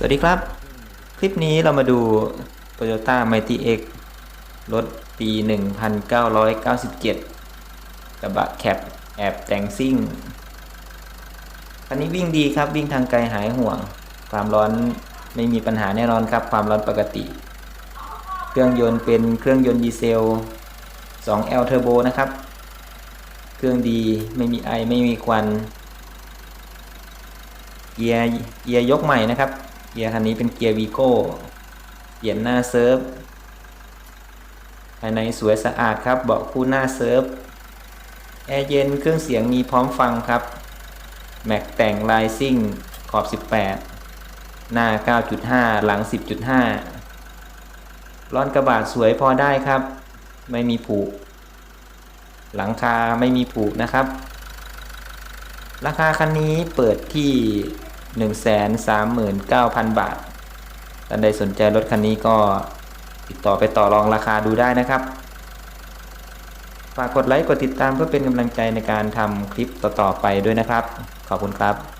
สวัสดีครับ คลิปนี้เรามาดู Toyota Mighty X รถปี 1997 กระบะแคปแอบแต่งซิ่ง คันนี้วิ่งดีครับวิ่งทางไกลหายห่วง ความร้อนไม่มีปัญหาแน่นอนครับ ความร้อนปกติ เครื่องยนต์เป็นเครื่องยนต์ดีเซล 2L Turbo นะครับ เครื่องดีไม่มีไอไม่มีควันเกียร์เกียร์ยกใหม่นะครับ กียร์คันนี้เป็นเกียร์วีโก้เปลี่ยนหน้าเซิร์ฟภายในสวยสะอาดครับ เบาะคู่หน้าเซิร์ฟ แอร์เย็นเครื่องเสียงมีพร้อมฟังครับ แม็กแต่งลายซิ่งขอบ 18 หน้า 9.5 หลัง 10.5ล้อนกระบะสวยพอได้ครับ ไม่มีผูกหลังคาไม่มีผูกนะครับ ราคาคันนี้เปิดที่ 139,000 บาท ท่านใดสนใจรถคันนี้ก็ติดต่อไปต่อรองราคาดูได้นะครับ ฝากกดไลค์กดติดตามเพื่อเป็นกำลังใจในการทำคลิปต่อๆไปด้วยนะครับ ขอบคุณครับ